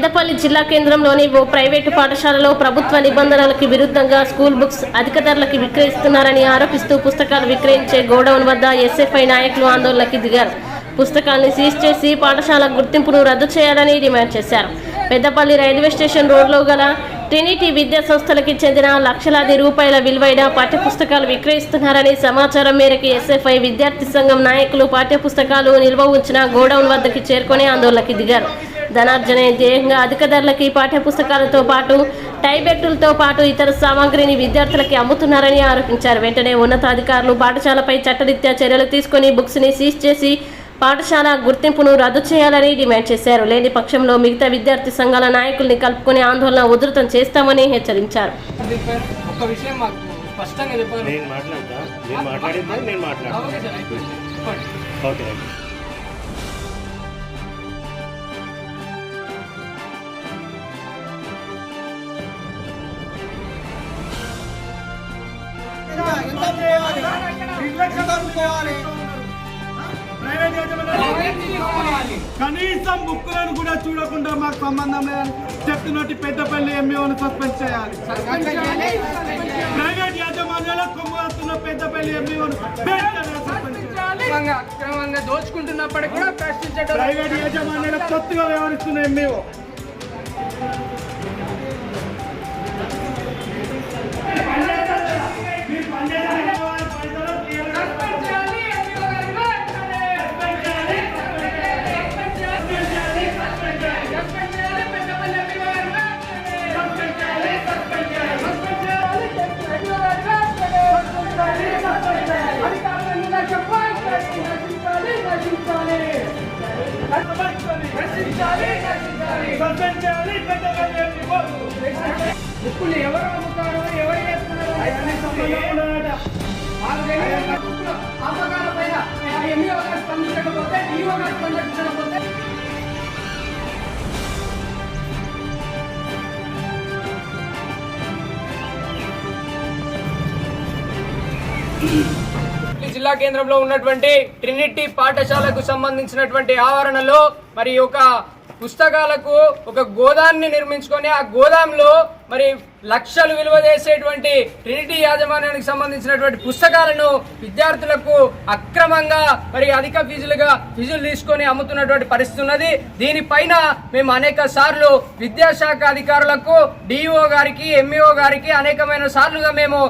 పెద్దపల్లి జిల్లా కేంద్రంలోని ఓ ప్రైవేటు పాఠశాలలో ప్రభుత్వ నిబంధనలకు విరుద్ధంగా స్కూల్ బుక్స్ అధిక ధరలకి విక్రయిస్తున్నారని ఆరోపిస్తూ పుస్తకాలు విక్రయించే గోడౌన్ వద్ద ఎస్ఎఫ్ఐ నాయకులు ఆందోళనకి దిగారు. పుస్తకాలను సీజ్ చేసి పాఠశాల గుర్తింపును రద్దు చేయాలని డిమాండ్ చేశారు. పెద్దపల్లి రైల్వే స్టేషన్ రోడ్లో గల ట్రినిటీ విద్యా సంస్థలకి చెందిన లక్షలాది రూపాయల విలువైన పాఠ్యపుస్తకాలు విక్రయిస్తున్నారని సమాచారం మేరకు ఎస్ఎఫ్ఐ విద్యార్థి సంఘం నాయకులు పాఠ్యపుస్తకాలు నిల్వ ఉంచిన గోడౌన్ వద్దకి చేరుకొని ఆందోళనకి దిగారు. ధనార్జనే ధ్యేయంగా అధిక ధరలకి పాఠ్యపుస్తకాలతో పాటు టైబెట్టులతో పాటు ఇతర సామాగ్రిని విద్యార్థులకి అమ్ముతున్నారని ఆరోపించారు. వెంటనే ఉన్నతాధికారులు పాఠశాలపై చట్టరీత్యా చర్యలు తీసుకొని బుక్స్ని సీజ్ చేసి పాఠశాల గుర్తింపును రద్దు చేయాలని డిమాండ్ చేశారు. లేని పక్షంలో మిగతా విద్యార్థి సంఘాల నాయకుల్ని కలుపుకొని ఆందోళన ఉధృతం చేస్తామని హెచ్చరించారు. స్పష్టంగా నేను మాట్లాడతా? నేను మాట్లాడిందా నేను మాట్లాడతా. ఓకే. ఓకే రైట్ కనీసం బుక్కులను కూడా చూడకుండా మాకు సంబంధం లేదని చెప్తున్నట్టు పెద్దపల్లి ఎంఈఓను సస్పెండ్ చేయాలి. ప్రైవేట్ యాజమాన్యాల కొమ్ముతున్న పెద్దపల్లి చేయాలి. అక్రమంగా అక్రమంగా దోచుకుంటున్నప్పటికీ కూడా ప్రశ్నించడం ప్రైవేట్ యాజమాన్యాల కొత్తగా వ్యవహరిస్తున్న ఎంఈఓ సస్పెండ్ ఎవరు అమ్ముతారు ఎవరు చేస్తున్నారు అమ్మకాల పైన స్పందించకపోతే ఈఓ గారు స్పందించకపోతే జిల్లా కేంద్రంలో ఉన్నటువంటి ట్రినిటీ పాఠశాలకు సంబంధించినటువంటి ఆవరణలో మరి ఒక పుస్తకాలకు ఒక గోదాన్ని నిర్మించుకొని ఆ గోదాంలో మరి లక్షలు విలువ చేసేటువంటి ట్రినిటీ యాజమాన్యానికి సంబంధించినటువంటి పుస్తకాలను విద్యార్థులకు అక్రమంగా మరి అధిక ఫీజులుగా ఫీజులు తీసుకొని అమ్ముతున్నటువంటి పరిస్థితి ఉన్నది. దీనిపైన మేము అనేక సార్లు విద్యాశాఖ అధికారులకు డిఈఓ గారికి ఎంఈఓ గారికి అనేకమైన సార్లుగా మేము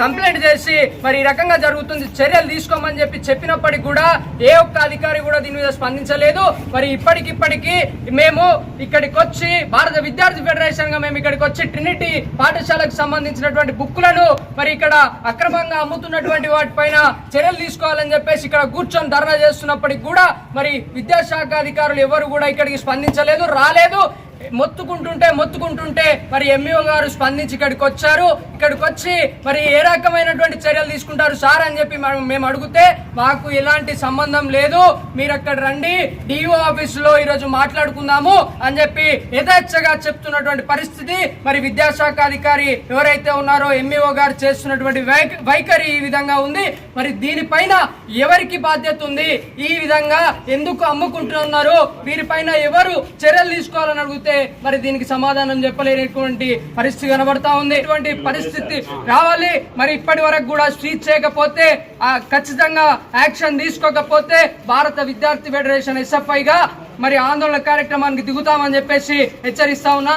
కంప్లైంట్ చేసి మరి ఈ రకంగా జరుగుతుంది. చర్యలు తీసుకోమని చెప్పి చెప్పినప్పటికీ కూడా ఏ ఒక్క అధికారి కూడా దీని మీద స్పందించలేదు. మరి ఇప్పటికిప్పటికీ మేము ఇక్కడికి వచ్చి భారత విద్యార్థి ఫెడరేషన్గా మేము ఇక్కడికి వచ్చి ట్రినిటీ పాఠశాలకు సంబంధించినటువంటి బుక్కులను మరి ఇక్కడ అక్రమంగా అమ్ముతున్నటువంటి వాటిపైన చర్యలు తీసుకోవాలని చెప్పేసి ఇక్కడ కూర్చొని ధర్నా చేస్తున్నప్పటికి కూడా మరి విద్యాశాఖ అధికారులు ఎవరు కూడా ఇక్కడికి స్పందించలేదు రాలేదు. మొత్తుకుంటుంటే మొత్తుకుంటుంటే మరి ఎంఈఓ గారు స్పందించి ఇక్కడికి వచ్చారు. ఇక్కడికి వచ్చి మరి ఏ రకమైనటువంటి చర్యలు తీసుకుంటారు సార్ అని చెప్పి మనం మేము అడిగితే మాకు ఎలాంటి సంబంధం లేదు. మీరు అక్కడ రండి. డిఓ ఆఫీస్లో ఈరోజు మాట్లాడుకుందాము అని చెప్పి యథేచ్ఛగా చెప్తున్నటువంటి పరిస్థితి. మరి విద్యాశాఖ అధికారి ఎవరైతే ఉన్నారో ఎంఈఓ గారు చేస్తున్నటువంటి వైఖరి ఈ విధంగా ఉంది. మరి దీనిపైన ఎవరికి బాధ్యత ఉంది? ఈ విధంగా ఎందుకు అమ్ముకుంటున్నారు? వీరిపైన ఎవరు చర్యలు తీసుకోవాలని అడిగితే మరి దీనికి సమాధానం చెప్పలేనటువంటి పరిస్థితి కనబడతా ఉంది. ఇటువంటి పరిస్థితి రావాలి. మరి ఇప్పటి వరకు కూడా స్ట్రీట్ చేయకపోతే ఆ ఖచ్చితంగా యాక్షన్ తీసుకోకపోతే భారత విద్యార్థి ఫెడరేషన్ ఎస్ఎఫ్ఐ గా మరి ఆందోళన కార్యక్రమానికి దిగుతామని చెప్పేసి హెచ్చరిస్తా ఉన్నాను.